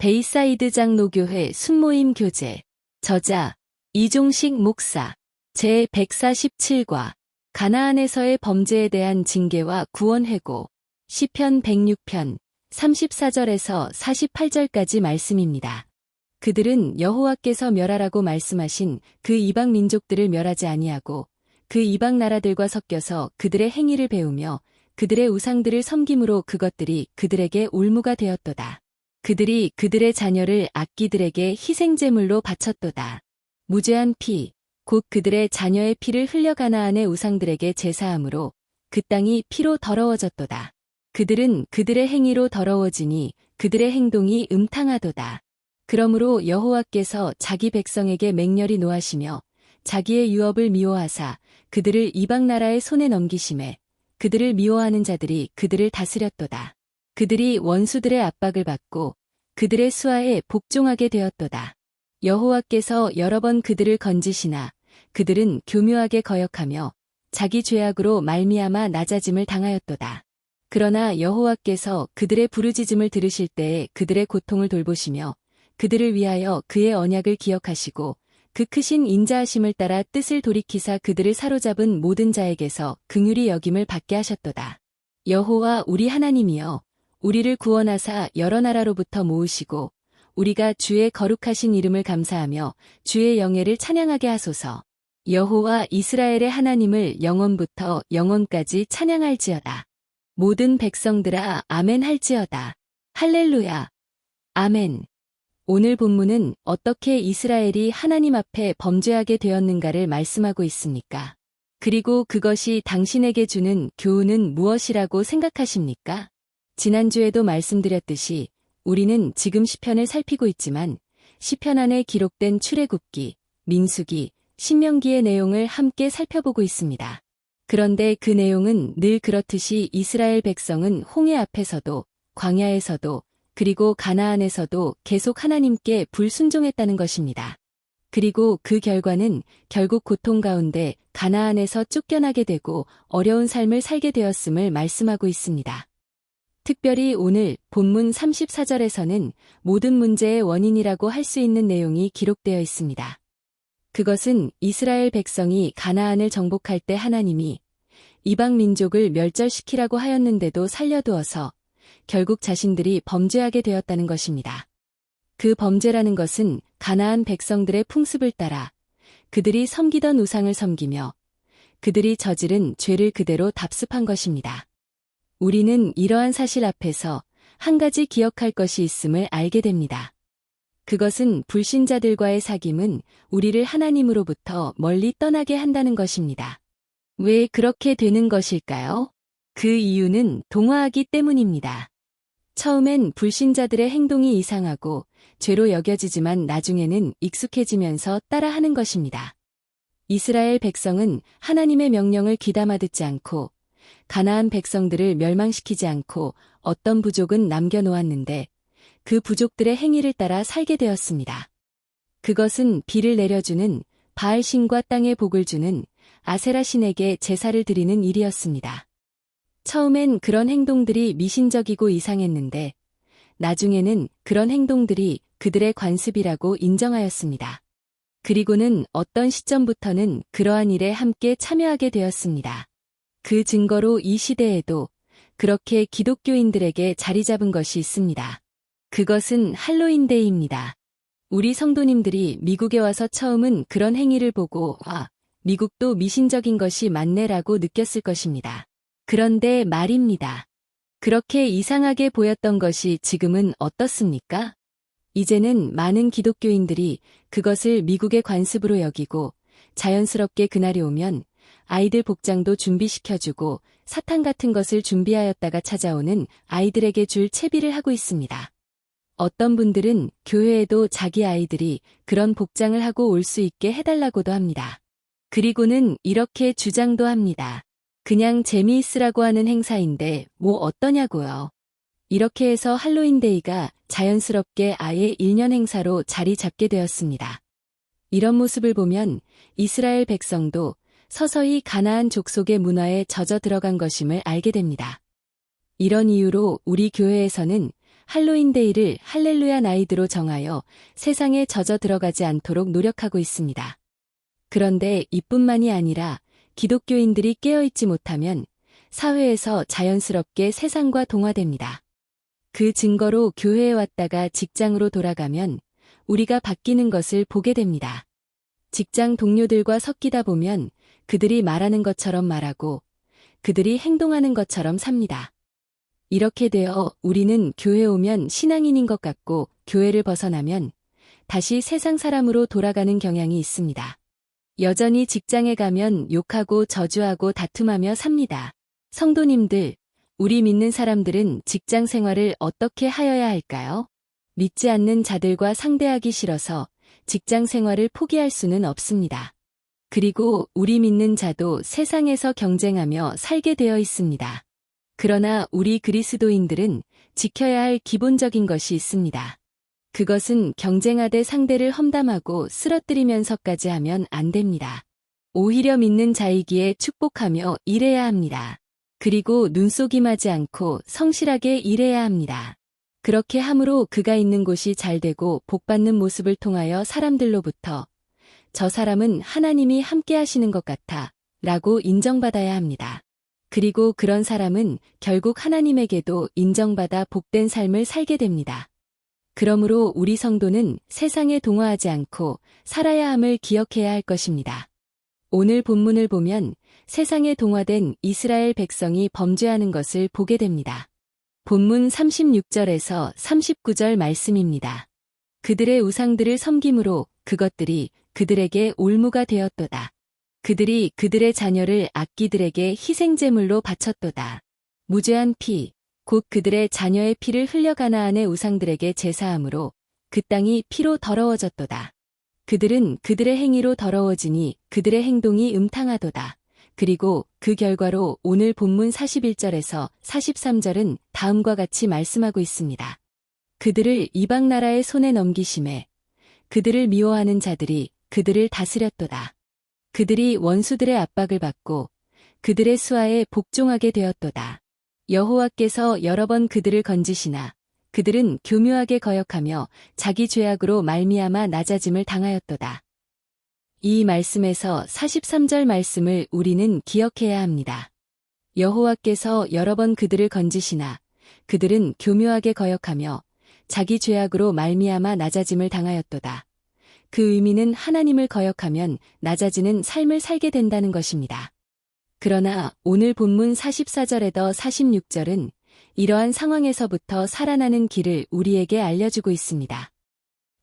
베이사이드 장로교회 순모임 교재 저자 이종식 목사 제 147과 가나안에서의 범죄에 대한 징계와 구원 회고 시편 106편 34절에서 48절까지 말씀입니다. 그들은 여호와께서 멸하라고 말씀하신 그 이방 민족들을 멸하지 아니하고 그 이방 나라들과 섞여서 그들의 행위를 배우며 그들의 우상들을 섬김으로 그것들이 그들에게 올무가 되었도다. 그들이 그들의 자녀를 악기들에게 희생제물로 바쳤도다. 무죄한 피, 곧 그들의 자녀의 피를 흘려 가나안의 우상들에게 제사함으로 그 땅이 피로 더러워졌도다. 그들은 그들의 행위로 더러워지니 그들의 행동이 음탕하도다. 그러므로 여호와께서 자기 백성에게 맹렬히 노하시며 자기의 유업을 미워하사 그들을 이방 나라의 손에 넘기심에 그들을 미워하는 자들이 그들을 다스렸도다. 그들이 원수들의 압박을 받고 그들의 수하에 복종하게 되었도다. 여호와께서 여러 번 그들을 건지시나 그들은 교묘하게 거역하며 자기 죄악으로 말미암아 낮아짐을 당하였도다. 그러나 여호와께서 그들의 부르짖음을 들으실 때에 그들의 고통을 돌보시며 그들을 위하여 그의 언약을 기억하시고 그 크신 인자하심을 따라 뜻을 돌이키사 그들을 사로잡은 모든 자에게서 긍휼히 여김을 받게 하셨도다. 여호와 우리 하나님이여 우리를 구원하사 여러 나라로부터 모으시고 우리가 주의 거룩하신 이름을 감사하며 주의 영예를 찬양하게 하소서. 여호와 이스라엘의 하나님을 영원부터 영원까지 찬양할지어다. 모든 백성들아 아멘 할지어다. 할렐루야. 아멘. 오늘 본문은 어떻게 이스라엘이 하나님 앞에 범죄하게 되었는가를 말씀하고 있습니까? 그리고 그것이 당신에게 주는 교훈은 무엇이라고 생각하십니까? 지난주에도 말씀드렸듯이 우리는 지금 시편을 살피고 있지만 시편 안에 기록된 출애굽기, 민수기, 신명기의 내용을 함께 살펴보고 있습니다. 그런데 그 내용은 늘 그렇듯이 이스라엘 백성은 홍해 앞에서도 광야에서도 그리고 가나안에서도 계속 하나님께 불순종했다는 것입니다. 그리고 그 결과는 결국 고통 가운데 가나안에서 쫓겨나게 되고 어려운 삶을 살게 되었음을 말씀하고 있습니다. 특별히 오늘 본문 34절에서는 모든 문제의 원인이라고 할 수 있는 내용이 기록되어 있습니다. 그것은 이스라엘 백성이 가나안을 정복할 때 하나님이 이방 민족을 멸절시키라고 하였는데도 살려두어서 결국 자신들이 범죄하게 되었다는 것입니다. 그 범죄라는 것은 가나안 백성들의 풍습을 따라 그들이 섬기던 우상을 섬기며 그들이 저지른 죄를 그대로 답습한 것입니다. 우리는 이러한 사실 앞에서 한 가지 기억할 것이 있음을 알게 됩니다. 그것은 불신자들과의 사귐은 우리를 하나님으로부터 멀리 떠나게 한다는 것입니다. 왜 그렇게 되는 것일까요? 그 이유는 동화하기 때문입니다. 처음엔 불신자들의 행동이 이상하고 죄로 여겨지지만 나중에는 익숙해지면서 따라하는 것입니다. 이스라엘 백성은 하나님의 명령을 귀담아 듣지 않고 가나안 백성들을 멸망시키지 않고 어떤 부족은 남겨놓았는데 그 부족들의 행위를 따라 살게 되었습니다. 그것은 비를 내려주는 바알 신과 땅에 복을 주는 아세라 신에게 제사를 드리는 일이었습니다. 처음엔 그런 행동들이 미신적이고 이상했는데 나중에는 그런 행동들이 그들의 관습이라고 인정하였습니다. 그리고는 어떤 시점부터는 그러한 일에 함께 참여하게 되었습니다. 그 증거로 이 시대에도 그렇게 기독교인들에게 자리 잡은 것이 있습니다. 그것은 할로윈데이입니다. 우리 성도님들이 미국에 와서 처음은 그런 행위를 보고 아, 미국도 미신적인 것이 맞네라고 느꼈을 것입니다. 그런데 말입니다. 그렇게 이상하게 보였던 것이 지금은 어떻습니까? 이제는 많은 기독교인들이 그것을 미국의 관습으로 여기고 자연스럽게 그날이 오면 아이들 복장도 준비시켜주고 사탕 같은 것을 준비하였다가 찾아오는 아이들에게 줄 채비를 하고 있습니다. 어떤 분들은 교회에도 자기 아이들이 그런 복장을 하고 올 수 있게 해달라고도 합니다. 그리고는 이렇게 주장도 합니다. 그냥 재미있으라고 하는 행사인데 뭐 어떠냐고요. 이렇게 해서 할로윈데이가 자연스럽게 아예 1년 행사로 자리 잡게 되었습니다. 이런 모습을 보면 이스라엘 백성도 서서히 가나안 족속의 문화에 젖어 들어간 것임을 알게 됩니다. 이런 이유로 우리 교회에서는 할로윈데이를 할렐루야 나이드로 정하여 세상에 젖어 들어가지 않도록 노력하고 있습니다. 그런데 이뿐만이 아니라 기독교인들이 깨어있지 못하면 사회에서 자연스럽게 세상과 동화됩니다. 그 증거로 교회에 왔다가 직장으로 돌아가면 우리가 바뀌는 것을 보게 됩니다. 직장 동료들과 섞이다 보면 그들이 말하는 것처럼 말하고 그들이 행동하는 것처럼 삽니다. 이렇게 되어 우리는 교회 오면 신앙인인 것 같고 교회를 벗어나면 다시 세상 사람으로 돌아가는 경향이 있습니다. 여전히 직장에 가면 욕하고 저주하고 다툼하며 삽니다. 성도님들, 우리 믿는 사람들은 직장 생활을 어떻게 하여야 할까요? 믿지 않는 자들과 상대하기 싫어서 직장 생활을 포기할 수는 없습니다. 그리고 우리 믿는 자도 세상에서 경쟁하며 살게 되어 있습니다. 그러나 우리 그리스도인들은 지켜야 할 기본적인 것이 있습니다. 그것은 경쟁하되 상대를 험담하고 쓰러뜨리면서까지 하면 안 됩니다. 오히려 믿는 자이기에 축복하며 일해야 합니다. 그리고 눈속임하지 않고 성실하게 일해야 합니다. 그렇게 함으로 그가 있는 곳이 잘 되고 복받는 모습을 통하여 사람들로부터 저 사람은 하나님이 함께 하시는 것 같아 라고 인정받아야 합니다. 그리고 그런 사람은 결국 하나님에게도 인정받아 복된 삶을 살게 됩니다. 그러므로 우리 성도는 세상에 동화하지 않고 살아야 함을 기억해야 할 것입니다. 오늘 본문을 보면 세상에 동화된 이스라엘 백성이 범죄하는 것을 보게 됩니다. 본문 36절에서 39절 말씀입니다. 그들의 우상들을 섬김으로 그것들이 그들에게 올무가 되었도다. 그들이 그들의 자녀를 악기들에게 희생제물로 바쳤도다. 무죄한 피, 곧 그들의 자녀의 피를 흘려 가나안의 우상들에게 제사함으로 그 땅이 피로 더러워졌도다. 그들은 그들의 행위로 더러워지니 그들의 행동이 음탕하도다. 그리고 그 결과로 오늘 본문 41절에서 43절은 다음과 같이 말씀하고 있습니다. 그들을 이방 나라의 손에 넘기심에 그들을 미워하는 자들이 그들을 다스렸도다. 그들이 원수들의 압박을 받고 그들의 수하에 복종하게 되었도다. 여호와께서 여러 번 그들을 건지시나 그들은 교묘하게 거역하며 자기 죄악으로 말미암아 낮아짐을 당하였도다. 이 말씀에서 43절 말씀을 우리는 기억해야 합니다. 여호와께서 여러 번 그들을 건지시나 그들은 교묘하게 거역하며 자기 죄악으로 말미암아 낮아짐을 당하였도다. 그 의미는 하나님을 거역하면 낮아지는 삶을 살게 된다는 것입니다. 그러나 오늘 본문 44절에더 46절은 이러한 상황에서부터 살아나는 길을 우리에게 알려주고 있습니다.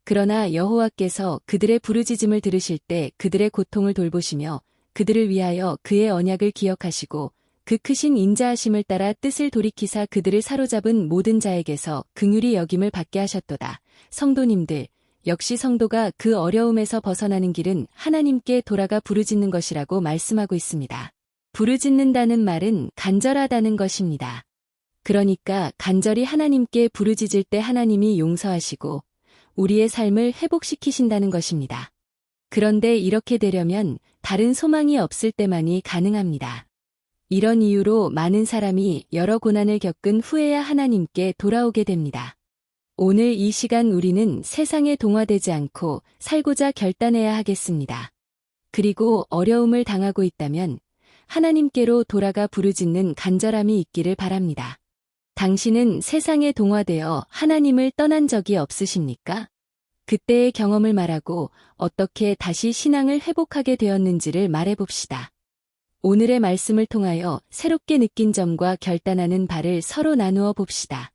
그러나 여호와께서 그들의 부르짖음을 들으실 때 그들의 고통을 돌보시며 그들을 위하여 그의 언약을 기억하시고 그 크신 인자하심을 따라 뜻을 돌이키사 그들을 사로잡은 모든 자에게서 긍휼히 여김을 받게 하셨도다. 성도님들, 역시 성도가 그 어려움에서 벗어나는 길은 하나님께 돌아가 부르짖는 것이라고 말씀하고 있습니다. 부르짖는다는 말은 간절하다는 것입니다. 그러니까 간절히 하나님께 부르짖을 때 하나님이 용서하시고 우리의 삶을 회복시키신다는 것입니다. 그런데 이렇게 되려면 다른 소망이 없을 때만이 가능합니다. 이런 이유로 많은 사람이 여러 고난을 겪은 후에야 하나님께 돌아오게 됩니다. 오늘 이 시간 우리는 세상에 동화되지 않고 살고자 결단해야 하겠습니다. 그리고 어려움을 당하고 있다면 하나님께로 돌아가 부르짖는 간절함이 있기를 바랍니다. 당신은 세상에 동화되어 하나님을 떠난 적이 없으십니까? 그때의 경험을 말하고 어떻게 다시 신앙을 회복하게 되었는지를 말해봅시다. 오늘의 말씀을 통하여 새롭게 느낀 점과 결단하는 바를 서로 나누어 봅시다.